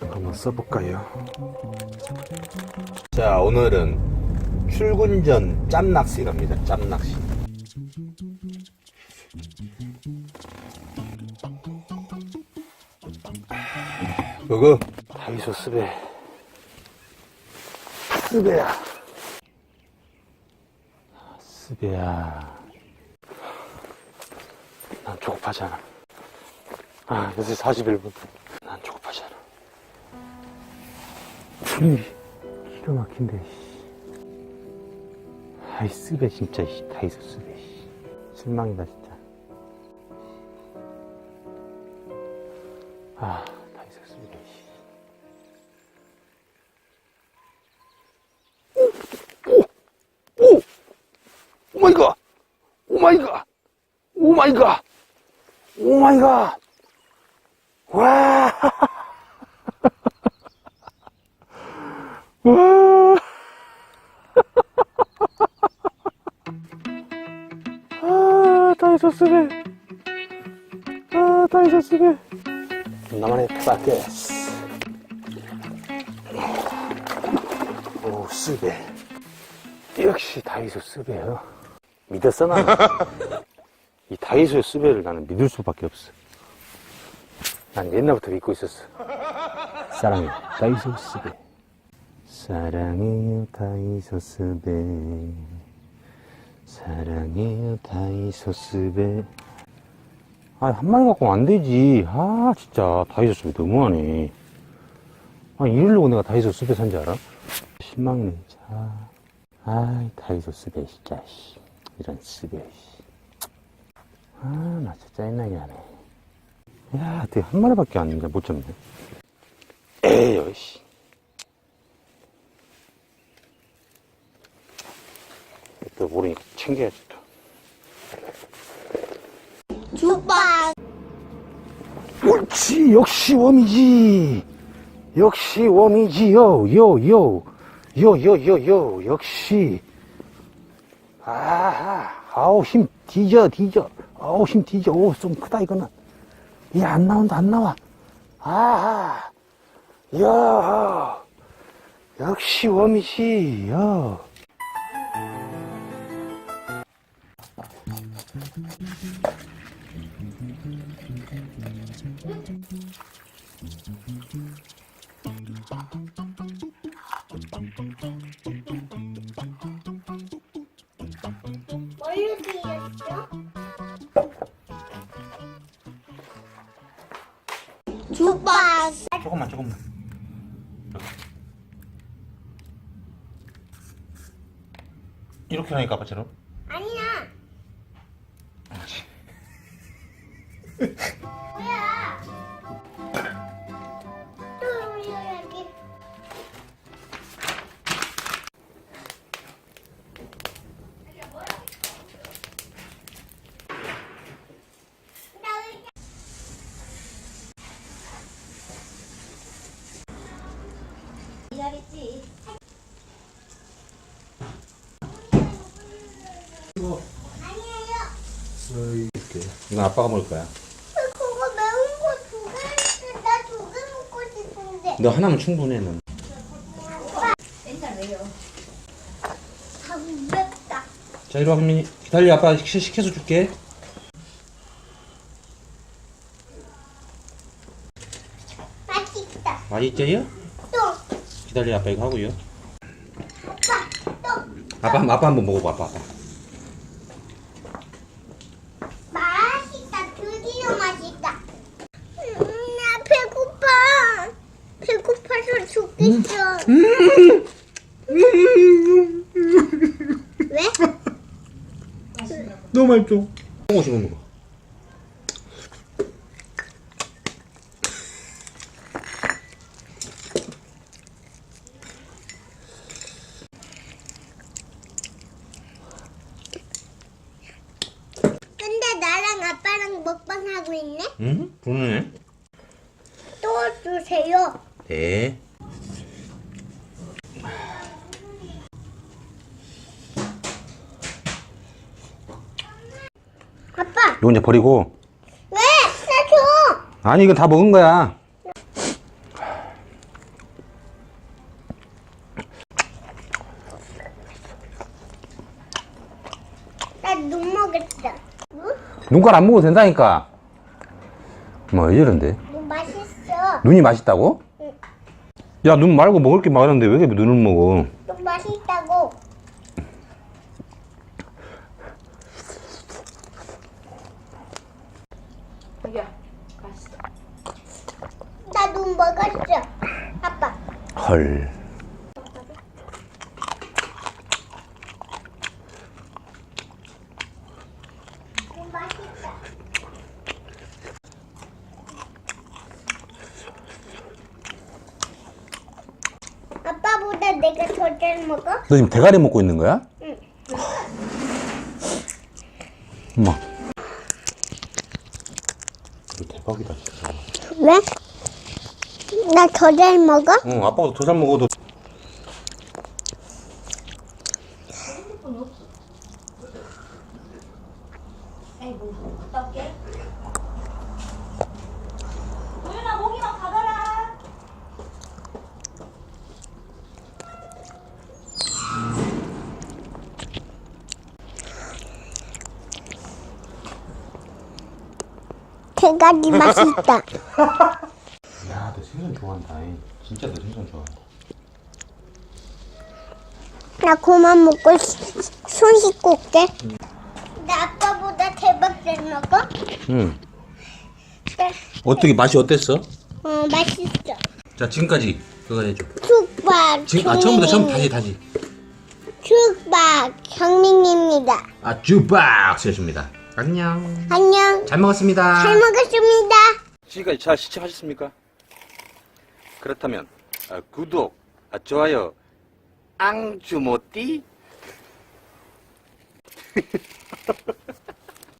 한번 써볼까요? 자, 오늘은 출근 전 짬낚시 갑니다. 짬낚시. 그거 다이소 스베. 스베야. 스베야. 난 조급하잖아. 아, 6시 41분. 난 조급하잖아. 준비. 기가 막힌데, 씨. 아이, 쓰베, 진짜, 씨. 다이소 쓰베, 씨. 실망이다, 진짜. 아, 다이소 쓰베, 씨. 오! 오! 오 마이 갓! 오 마이 갓! 오 마이 갓! 오 마이 갓! 와! 와! 아, 다이소 스베. 아, 다이소 스베. 나만의 페바케스. 오, 스베. 역시 다이소 스베요. 믿었어, 나는. 이 다이소의 스베를 나는 믿을 수밖에 없어. 난 옛날부터 믿고 있었어. 사랑해, 다이소 스베. 사랑해요, 다이소 스베. 사랑해요, 다이소 스베. 아, 한 마리 갖고 안 되지. 아, 진짜, 다이소 스베 너무하네. 아, 이러려고 내가 다이소 스베 산지 알아? 실망이네, 자. 아이, 다이소 스베, 진짜, 씨. 이런 스베, 씨. 아, 나 진짜 짜증나게 하네. 야, 어떻게 한 마리밖에 안, 못 잡네. 에이, 씨. 또 모르니까 챙겨야지 또. 주박 옳지, 역시 웜이지. 역시 웜이지 요, 요, 요. 요, 요, 요, 요, 역시. 아하, 아우, 힘 뒤져, 뒤져. 아우, 힘 뒤져. 오, 좀 크다, 이거는. 야, 안 나온다, 안 나와. 아하, 야, 역시 웜이지, 야. 조금만, 조금만. 이렇게 하니까 아빠처럼? 아니야 뭐야 기다렸지 아니에요 이건 아빠가 먹을 거야. 그거 매운 거 두 개, 나두 개 먹고 싶은데. 너 하나면 충분해, 넌. 맨날 왜요? 다 맵다. 자, 이리 와, 현민이. 기다려, 아빠 시, 시켜서 줄게. 맛있다. 맛있죠요? 또, 기다려, 아빠 이거 하고요. 아빠, 한- 아빠 한번 먹어봐, 아빠. 아빠. 맛있다. 드디어 맛있다. 음, 나 배고파. 배고파서 죽겠어. 왜? 너무? 먹고 싶은 거. 근데 나랑 아빠랑 먹방 하고 있네? 응? 부르네. 또 주세요. 네. 아빠, 이거 이제 버리고, 왜? 나 줘. 아니, 이거 다 먹은 거야. 나 눈 먹었어. 눈? 눈깔 안 먹어도 된다니까. 뭐, 왜 이런데? 눈 맛있어. 눈이 맛있다고? 응. 야, 눈 말고 먹을 게 많은데 왜 이렇게 눈을 먹어? 눈 맛있다고. 자기야, 맛있어. 나 눈 먹었어. 아빠. 헐. 아빠보다 내가 더잘 먹어? 너 지금 대가리 먹고 있는 거야? 응. 엄마. 이거 대박이다, 진짜. 왜? 나더잘 먹어? 응, 아빠가 더잘 먹어도. 아이고, 갔다 올게. 도윤아, 모기만 받아라. 대가리 맛있다. 야, 너 생선 좋아한다. 진짜 너 생선 좋아한다. 나 그만 먹고 시- 손 씻고 올게. 나 아빠보다 대박 잘 먹어? 응. 네. 어떻게 맛이 어땠어? 어, 맛있어. 자, 지금까지 그거 해줘. 축박. 지금 아 처음부터 처음 다시 다시. 축박 경민입니다. 아, 주박스였습니다. 안녕. 안녕. 잘 먹었습니다. 잘 먹었습니다. 지금까지 잘 시청하셨습니까? 그렇다면 아, 구독, 아, 좋아요, 앙주모띠